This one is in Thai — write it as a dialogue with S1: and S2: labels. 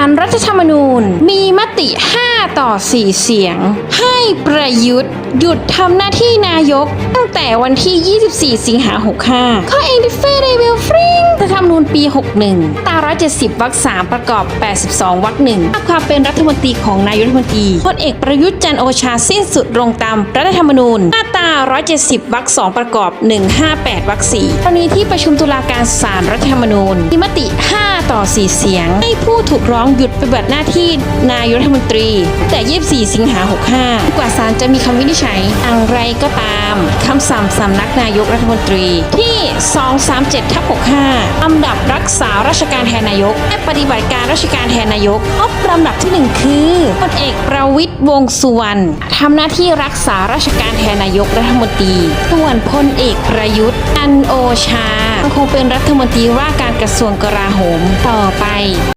S1: ารรัฐธรรมนูญมีมติ 5 ต่อ 4 เสียง ให้ประยุทธ์ หยุดทำหน้าที่นายก ตั้งแต่วันที่ 24 สิงหา 65 ข้อเองดิเฟเรเวลฟริงรัฐธรรมนูญปี 61ตรา170วรรค3ประกอบ 82 วรรค1ว่าความเป็นรัฐมนตรีของนายกรัฐมนตรีพลเอกประยุทธ์จันโอชาสิ้นสุดลงตามรัฐธรรมนูญมาตรา170วรรค2ประกอบ 158วรรค4กรณีที่ประชุมตุลาการศาลรัฐธรรมนูญมีมติ ต่อ 4 เสียง ให้ผู้ถูกร้องหยุดปฏิบัติหน้าที่นายรัฐมนตรี แต่ 24 สิงหา 65 กว่าศาลจะมีคำวินิจฉัยอย่างไรก็ตาม คำสั่งสำนักนายกรัฐมนตรีที่ 237ทับ65ลำดับรักษาราชการแทนนายก และปฏิบัติการราชการแทนนายกพบลำดับที่ 1 คือพลเอกประวิตรวงสุวรรณทำหน้าที่รักษาราชการแทนนายกรัฐมนตรีส่วนพลเอกประยุทธ์อันโอชาคงเป็นรัฐมนตรีว่าการกระทรวงกลาโหมต่อไป